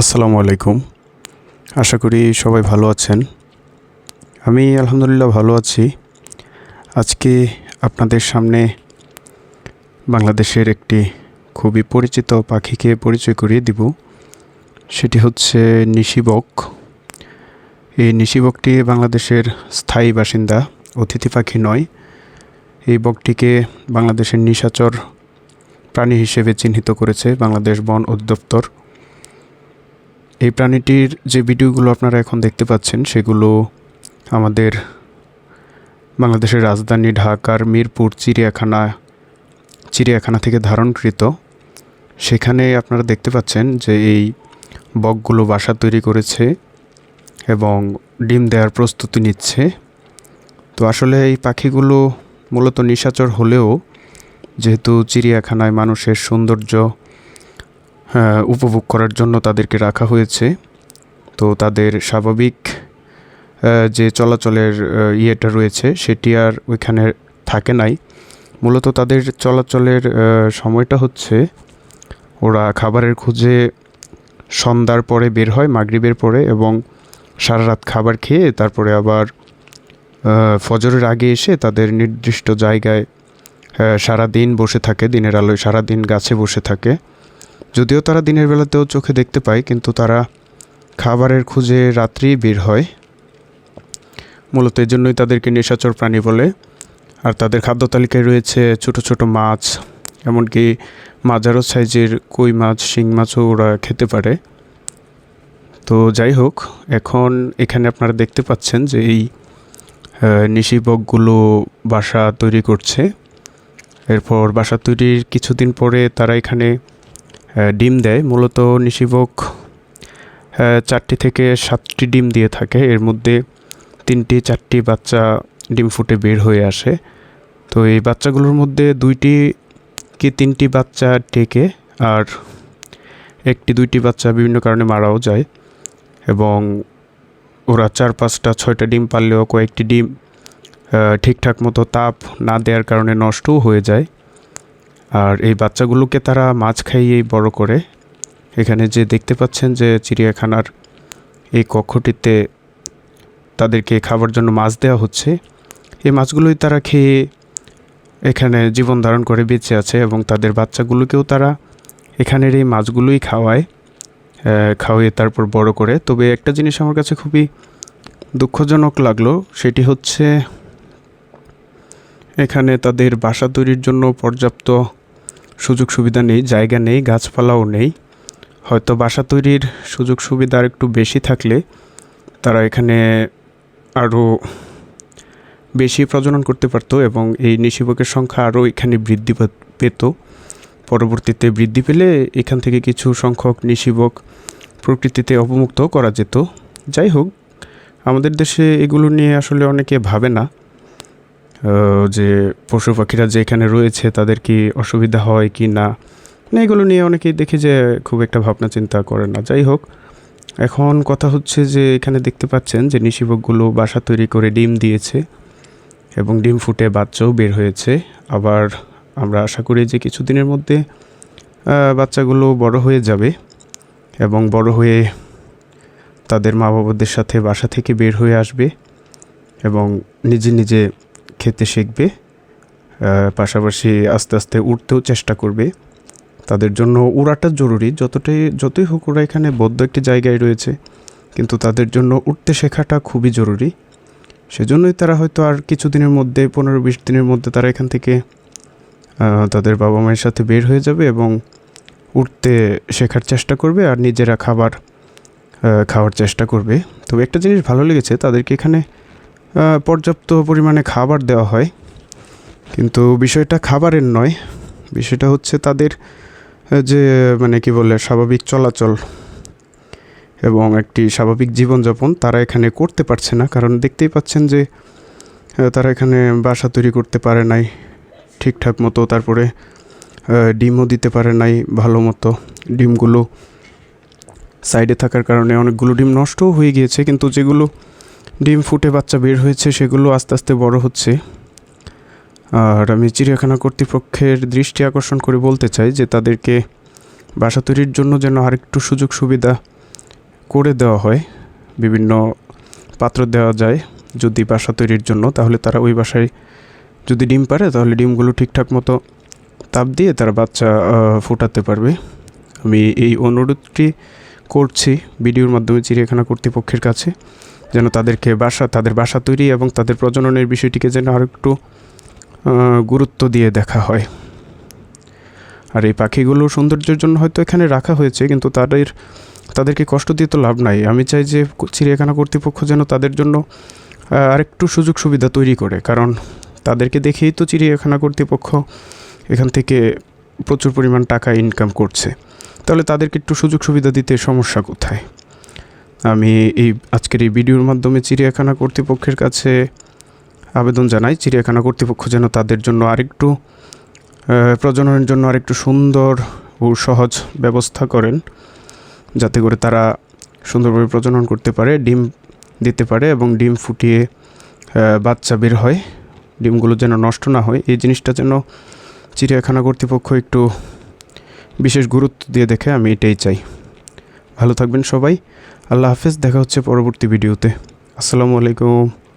আসসালামু আলাইকুম। আশা করি সবাই ভালো আছেন। আমি আলহামদুলিল্লাহ ভালো আছি। আজকে আপনাদের সামনে বাংলাদেশের একটি খুবই পরিচিত পাখিকে পরিচয় করিয়ে দিব। সেটি হচ্ছে নিশিবক। এই নিশিবকটি বাংলাদেশের স্থায়ী বাসিন্দা, অতিথি পাখি নয়। এই বকটিকে বাংলাদেশের নিশাচর প্রাণী হিসেবে চিহ্নিত করেছে বাংলাদেশ বন অধিদপ্তর। এই প্রাণীটির যে ভিডিওগুলো আপনারা এখন দেখতে পাচ্ছেন, সেগুলো আমাদের বাংলাদেশের রাজধানী ঢাকার মিরপুর চিড়িয়াখানা চিড়িয়াখানা থেকে ধারণকৃত। সেখানে আপনারা দেখতে পাচ্ছেন যে এই বকগুলো বাসা তৈরি করেছে এবং ডিম দেওয়ার প্রস্তুতি নিচ্ছে। তো আসলে এই পাখিগুলো মূলত নিশাচর হলেও যেহেতু চিড়িয়াখানায় মানুষের সৌন্দর্য উপভোগ করার জন্য তাদেরকে রাখা হয়েছে। তো তাদের স্বাভাবিক যে চলাচলের ইয়েটা রয়েছে, সেটি আর ওইখানে থাকে নাই। মূলত তাদের চলাচলের সময়টা হচ্ছে, ওরা খাবারের খোঁজে সন্ধ্যার পরে বের হয়, মাগরিবের পরে, এবং সারা রাত খাবার খেয়ে তারপরে আবার ফজরের আগে এসে তাদের নির্দিষ্ট জায়গায় সারা দিন বসে থাকে, দিনের আলোয় সারা দিন গাছে বসে থাকে। যদিও তারা দিনের বেলাতেও চোখে দেখতে পায়, কিন্তু তারা খাবারের খুঁজে রাত্রি বের হয়। মূলত এই জন্যই তাদেরকে নিশাচর প্রাণী বলে। আর তাদের খাদ্য তালিকায় রয়েছে ছোট ছোট মাছ, এমনকি মাজারো সাইজের কই মাছ, শিং মাছও ওরা খেতে পারে। তো যাই হোক, এখন এখানে আপনারা দেখতে পাচ্ছেন যে এই নিশিবকগুলো বাসা তৈরি করছে। এরপর বাসা তৈরির কিছুদিন পরে তারা এখানে ডিম দেয়। মূলত নিশিবক চারটি থেকে সাতটি ডিম দিয়ে থাকে। এর মধ্যে তিনটি, চারটি বাচ্চা ডিম ফুটে বের হয়ে আসে। তো এই বাচ্চাগুলোর মধ্যে দুইটি কি তিনটি বাচ্চা টেকে আর একটি, দুইটি বাচ্চা বিভিন্ন কারণে মারাও যায় এবং ওরা চার, পাঁচটা, ছয়টা ডিম পারলেও কয়েকটি ডিম ঠিকঠাক মতো তাপ না দেওয়ার কারণে নষ্টও হয়ে যায়। আর এই বাচ্চাগুলোকে তারা মাছ খাইয়েই বড় করে। এখানে যে দেখতে পাচ্ছেন যে চিড়িয়াখানার এই কক্ষটিতে তাদেরকে খাবার জন্য মাছ দেওয়া হচ্ছে। এই মাছগুলোই তারা খেয়ে এখানে জীবন ধারণ করে বেঁচে আছে এবং তাদের বাচ্চাগুলোকেও তারা এখানের এই মাছগুলোই খাওয়ায় খাওয়িয়ে তারপর বড় করে। তবে একটা জিনিস আমার কাছে খুবই দুঃখজনক লাগল, সেটি হচ্ছে এখানে তাদের বাসা তৈরির জন্য পর্যাপ্ত সুযোগ সুবিধা নেই, জায়গা নেই, গাছপালাও নেই। হয়তো বাসা তৈরির সুযোগ সুবিধা একটু বেশি থাকলে তারা এখানে আরও বেশি প্রজনন করতে পারতো এবং এই নিশিবকের সংখ্যা আরও এখানে বৃদ্ধি পেত। পরবর্তীতে বৃদ্ধি পেলে এখান থেকে কিছু সংখ্যক নিশিবক প্রকৃতিতে অবমুক্ত করা যেত। যাই হোক, আমাদের দেশে এগুলো নিয়ে আসলে অনেকে ভাবে না। যে পশু পাখিরা যে এখানে রয়েছে, তাদের কি অসুবিধা হয় কি না? না এগুলো নিয়ে অনেকেই দেখি যে খুব একটা ভাবনা চিন্তা করে না। যাই হোক, এখন কথা হচ্ছে যে এখানে দেখতে পাচ্ছেন যে নিশিবকগুলো বাসা তৈরি করে ডিম দিয়েছে এবং ডিম ফুটে বাচ্চাও বের হয়েছে। আবার আমরা আশা করি যে কিছুদিনের মধ্যে বাচ্চাগুলো বড় হয়ে যাবে এবং বড় হয়ে তাদের মা বাবাদের সাথে বাসা থেকে বের হয়ে আসবে এবং নিজে নিজে খেতে শিখবে পাশাপাশি আস্তে আস্তে উঠতেও চেষ্টা করবে। তাদের জন্য উড়াটা জরুরি, যতটাই, যতই হোক ওরা এখানে বদ্ধ একটি জায়গায় রয়েছে, কিন্তু তাদের জন্য উঠতে শেখাটা খুবই জরুরি। সেজন্যই তারা হয়তো আর কিছুদিনের মধ্যে, পনেরো বিশ দিনের মধ্যে তারা এখান থেকে তাদের বাবা মায়ের সাথে বের হয়ে যাবে এবং উঠতে শেখার চেষ্টা করবে আর নিজেরা খাবার খাওয়ার চেষ্টা করবে। তবে একটা জিনিস ভালো লেগেছে, তাদেরকে এখানে পর্যাপ্ত পরিমাণে খাবার দেওয়া হয়। কিন্তু বিষয়টা খাবারের নয়। বিষয়টা হচ্ছে তাদের যে মানে কি বলে, স্বাভাবিক চলাচল এবং একটি স্বাভাবিক জীবনযাপন তারা এখানে করতে পারছে না। কারণ দেখতেই পাচ্ছেন যে তারা এখানে বাসা তৈরি করতে পারে নাই, ঠিকঠাক মতো। তারপরে ডিমও দিতে পারে নাই ভালো মতো। ডিমগুলো সাইডে থাকার কারণে অনেকগুলো ডিম নষ্টও হয়ে গিয়েছে। কিন্তু যেগুলো ডিম ফুটে বাচ্চা বের হয়েছে, সেগুলো আস্তে আস্তে বড় হচ্ছে। আর আমি চিড়িয়াখানা কর্তৃপক্ষের দৃষ্টি আকর্ষণ করে বলতে চাই যে তাদেরকে বাসা তৈরির জন্য যেন আরেকটু সুযোগ সুবিধা করে দেওয়া হয়, বিভিন্ন পাত্র দেওয়া যায় যদি বাসা তৈরির জন্য, তাহলে তারা ওই বাসায় যদি ডিম পারে, তাহলে ডিমগুলো ঠিকঠাক মতো তাপ দিয়ে তারা বাচ্চা ফোটাতে পারবে। আমি এই অনুরোধটি করছি ভিডিওর মাধ্যমে চিড়িয়াখানা কর্তৃপক্ষের কাছে। যেন তাদেরকে বাসা, তাদের বাসা তৈরি এবং তাদের প্রজননের বিষয়টিকে যেন আরও একটু গুরুত্ব দিয়ে দেখা হয়। আর এই পাখিগুলো সৌন্দর্যের জন্য হয়তো এখানে রাখা হয়েছে, কিন্তু তাদের, তাদেরকে কষ্ট দিয়ে তো লাভ নাই। আমি চাই যে চিড়িয়াখানা কর্তৃপক্ষ যেন তাদের জন্য আরেকটু সুযোগ সুবিধা তৈরি করে, কারণ তাদেরকে দেখেই তো চিড়িয়াখানা কর্তৃপক্ষ এখান থেকে প্রচুর পরিমাণ টাকা ইনকাম করছে। তাহলে তাদেরকে একটু সুযোগ সুবিধা দিতে সমস্যা কোথায়? আমি এই আজকের এই ভিডিওর মাধ্যমে চিড়িয়াখানা কর্তৃপক্ষের কাছে আবেদন জানাই, চিড়িয়াখানা কর্তৃপক্ষ যেন তাদের জন্য আরেকটু প্রজননের জন্য আরেকটু সুন্দর ও সহজ ব্যবস্থা করেন, যাতে করে তারা সুন্দরভাবে প্রজনন করতে পারে, ডিম দিতে পারে এবং ডিম ফুটিয়ে বাচ্চা বের হয়, ডিমগুলো যেন নষ্ট না হয়। এই জিনিসটা যেন চিড়িয়াখানা কর্তৃপক্ষ একটু বিশেষ গুরুত্ব দিয়ে দেখে আমি এটাই চাই। ভালো থাকবেন সবাই। আল্লাহ হাফেজ দেখা হচ্ছে পরবর্তী ভিডিওতে। আসসালামু আলাইকুম।